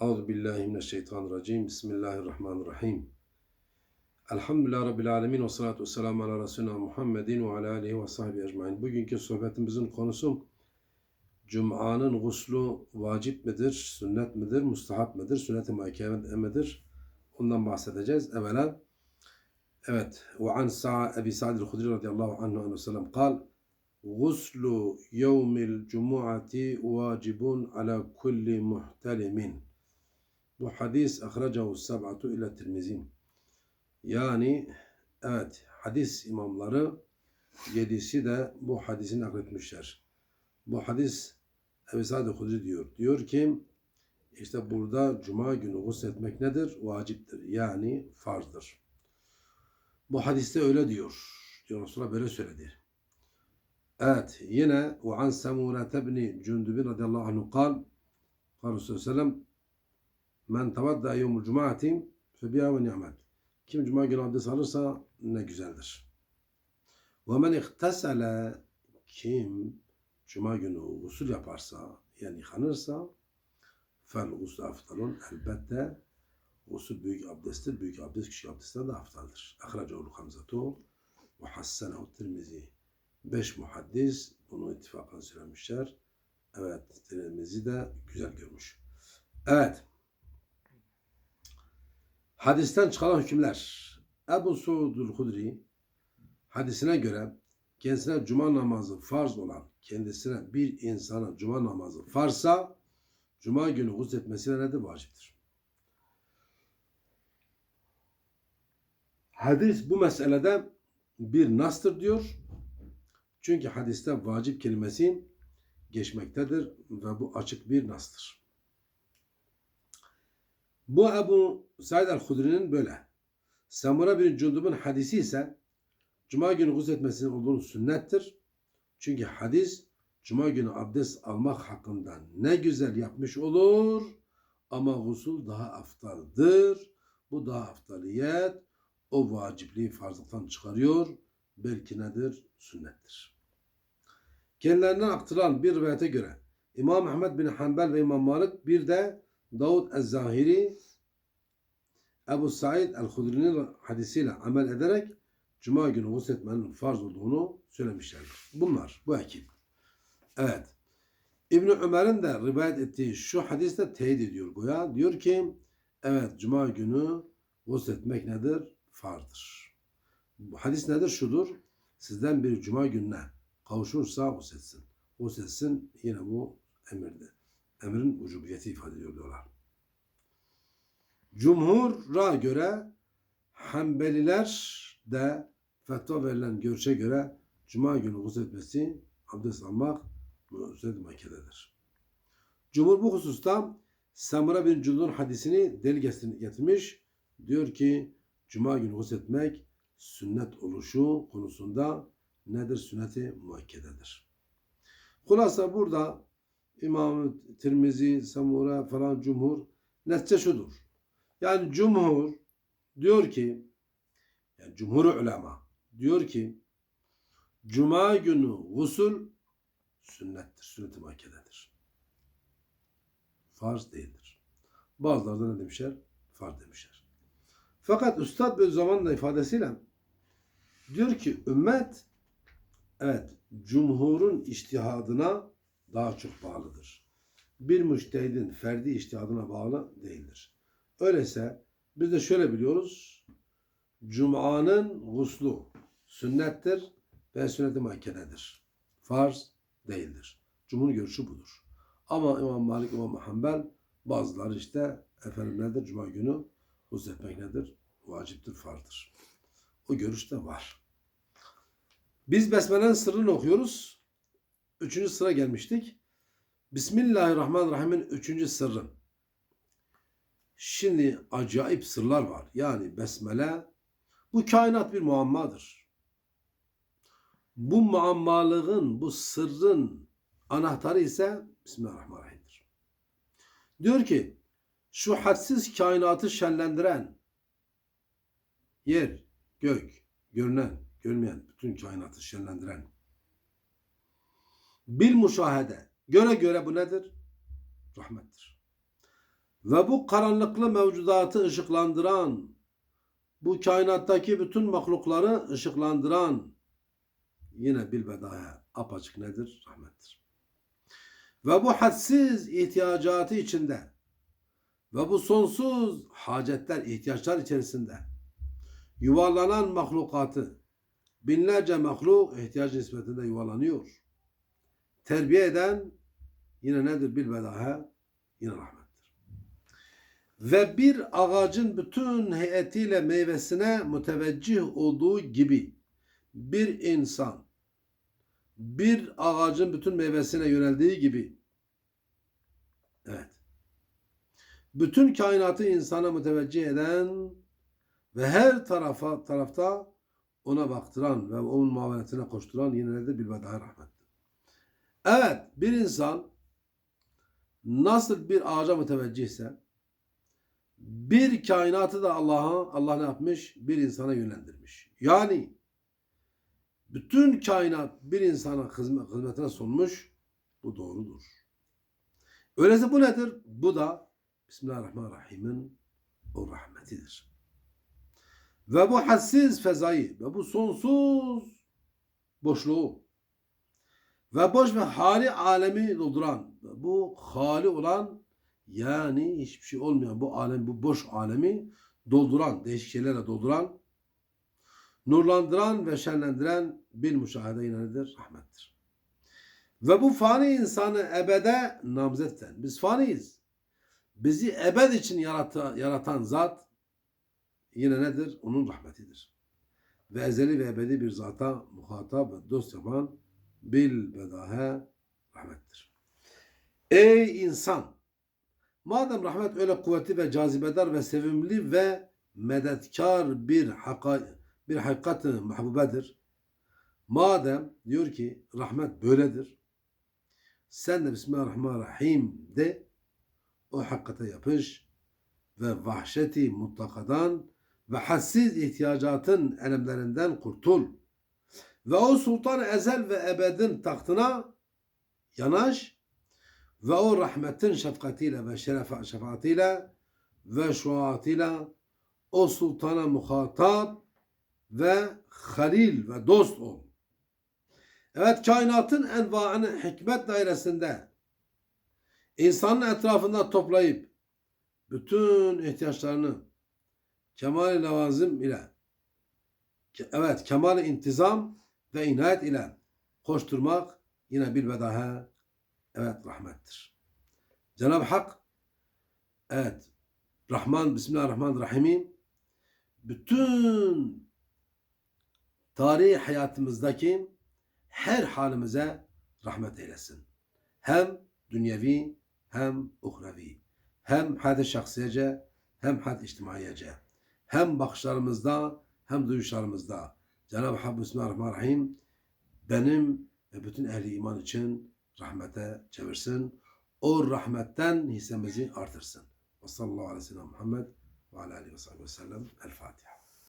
Euzu billahi mineşşeytanirracim. Bismillahirrahmanirrahim. Elhamdülillahi Rabbil alemin ve salatu vesselamu ala Resulina Muhammedin ve ala alihi ve sahbihi ecmain. Bugünkü sohbetimizin konusu Cuma'nın guslu vacip midir, sünnet midir, mustahap midir, sünnet-i muakkede midir? Ondan bahsedeceğiz. Evvela Evet. Ve an Sa'a Ebi Sa'd el-Hudri radıyallahu anhu anhu sellem kal Guslu yevmil cumuati vacibun ala kulli muhtelimin. Bu hadis ahracahu seb'atu ile tirmizi. Yani evet hadis imamları yedisi de bu hadisini nakletmişler. Bu hadis Ebu Sa'd Hudri diyor. Diyor ki işte burada cuma günü gusletmek nedir? Vaciptir. Yani farzdır. Bu hadiste öyle diyor. Diyor Resulullah böyle söyledi. Evet yine ve an Semurete bin Cündübin radıyallahu anhu kal Resulullah sellem men tavadda yevmul cuma'ati febiha ve ni'met. Kim cuma günü abdest alırsa ne güzeldir. Ve men ihtesele kim cuma günü usul yaparsa yani yıkanırsa fel usul aftalun elbette usul büyük abdesttir. Büyük abdest küçük abdestten de aftaldır. Ahracahu Hamzatu ve hassenehu Tirmizi. Beş muhaddis bunu ittifakan söylemişler. Evet, Tirmizi de güzel görmüş. Evet. Hadisten çıkan hükümler. Ebu Suudul Hudri hadisine göre kendisine cuma namazı farz olan kendisine bir insana cuma namazı farsa cuma günü gusletmesine nedir? Vaciptir. Hadis bu meselede bir nastır diyor. Çünkü hadiste vacip kelimesi geçmektedir ve bu açık bir nastır. Bu Ebu Said el-Hudri'nin böyle. Samura bin Cundub'un hadisi ise Cuma günü gusletmesinin olduğunu sünnettir. Çünkü hadis Cuma günü abdest almak hakkında ne güzel yapmış olur ama gusul daha aftaldır. Bu daha aftaliyet o vacipliği farzlıktan çıkarıyor. Belki nedir? Sünnettir. Kendilerinden aktarılan bir rivayete göre İmam Ahmed bin Hanbel ve İmam Malik bir de Davud Ez-Zahiri Ebu Said El-Hudri'nin hadisiyle amel ederek Cuma günü gusletmenin farz olduğunu söylemişlerdir. Bunlar, bu ekip. Evet. İbn Ömer'in de rivayet ettiği şu hadiste teyit ediyor goya. Diyor ki evet Cuma günü gusletmek nedir? Fardır. Hadis nedir? Şudur. Sizden bir Cuma gününe kavuşursa gusletsin. Gusletsin yine bu emirde. Emrin ucubiyeti ifade ediyor diyorlar. Cumhur'a göre Hanbeliler de fetva verilen görüşe göre Cuma günü gusletmesi, abdest almak müzed makededir. Cumhur bu hususta Samura bin Cundun hadisini delil getirmiş. Diyor ki Cuma günü gusletmek sünnet oluşu konusunda nedir? Sünneti muakkededir. Hulasa burada İmam Tirmizi, Samura falan cumhur netice şudur. Yani cumhur diyor ki yani cumhur ulema diyor ki Cuma günü gusül sünnettir. Sünnet-i muakkededir. Farz değildir. Bazıları da ne demişler? Farz demişler. Fakat Üstad bir zamanla ifadesiyle diyor ki ümmet evet cumhurun iştihadına daha çok bağlıdır. Bir müştehidin ferdi iştihadına bağlı değildir. Öyleyse biz de şöyle biliyoruz. Cuma'nın guslu sünnettir ve sünnet-i muakkededir. Farz değildir. Cumhur görüşü budur. Ama İmam Malik, İmam Hanbel bazıları işte efendim nedir? Cuma günü gusletmek nedir? Vaciptir, farzdır. O görüş de var. Biz Besmele'nin sırrını okuyoruz. Üçüncü sıra gelmiştik. Bismillahirrahmanirrahim'in üçüncü sırrı. Şimdi acayip sırlar var. Yani Besmele bu kainat bir muammadır. Bu muammalığın, bu sırrın anahtarı ise Bismillahirrahmanirrahim'dir. Diyor ki şu hadsiz kainatı şenlendiren yer, gök, görünen, görmeyen bütün kainatı şenlendiren bil müşahede göre göre bu nedir? Rahmettir. Ve bu karanlıklı mevcudatı ışıklandıran, bu kainattaki bütün mahlukları ışıklandıran yine bilbedaya apaçık nedir? Rahmettir. Ve bu hadsiz ihtiyacatı içinde ve bu sonsuz hacetler, ihtiyaçlar içerisinde yuvarlanan mahlukatı binlerce mahluk ihtiyaç nispetinde yuvarlanıyor. Terbiye eden yine nedir bilbedahe? Yine rahmettir. Ve bir ağacın bütün heyetiyle meyvesine müteveccih olduğu gibi bir insan bir ağacın bütün meyvesine yöneldiği gibi evet bütün kainatı insana müteveccih eden ve her tarafa tarafta ona baktıran ve onun muavenetine koşturan yine nedir? Bilbedahe rahmettir. Evet bir insan nasıl bir ağaca müteveccihse bir kainatı da Allah'a Allah ne yapmış? Bir insana yönlendirmiş. Yani bütün kainat bir insana hizmet, hizmetine sunmuş. Bu doğrudur. Öyleyse bu nedir? Bu da Bismillahirrahmanirrahim'in o rahmetidir. Ve bu hassiz fezayı ve bu sonsuz boşluğu ve boş ve hali alemi dolduran bu hali olan yani hiçbir şey olmayan bu alem bu boş alemi dolduran değişik şeylerle dolduran nurlandıran ve şenlendiren bir müşahede yine nedir? Rahmettir. Ve bu fani insanı ebede namzetten. Biz faniyiz. Bizi ebed için yaratan, yaratan zat yine nedir? Onun rahmetidir. Ve ezeli ve ebedi bir zata muhatap ve dost yapan bil bedahe rahmettir. Ey insan! Madem rahmet öyle kuvvetli ve cazibedar ve sevimli ve medetkar bir hakay bir hakikat mahbubedir. Madem diyor ki rahmet böyledir. Sen de Bismillahirrahmanirrahim de o hakikate yapış ve vahşeti mutlakadan ve hassiz ihtiyacatın elemlerinden kurtul. Ve o sultan ezel ve ebedin tahtına yanaş ve o rahmetin şefkatiyle ve şerefa, şefaatiyle ve şuatıyla o sultana muhatap ve halil ve dost ol. Evet kainatın envaını hikmet dairesinde insanın etrafında toplayıp bütün ihtiyaçlarını kemal-i levazim ile evet kemal-i intizam ve inayet ile koşturmak yine bir vedaha evet rahmettir. Cenab-ı Hak evet Rahman Bismillahirrahmanirrahim bütün tarihi hayatımızdaki her halimize rahmet eylesin. Hem dünyevi hem uhrevi. Hem hadi şahsiyece hem hadi içtimaiyece. Hem bakışlarımızda hem duyuşlarımızda. Cenab-ı Hak Bismillahirrahmanirrahim benim ve bütün ehli iman için rahmete çevirsin. O rahmetten hissemizi artırsın. Ve sallallahu aleyhi ve sellem Muhammed ve aleyhi ve sellem. El Fatiha.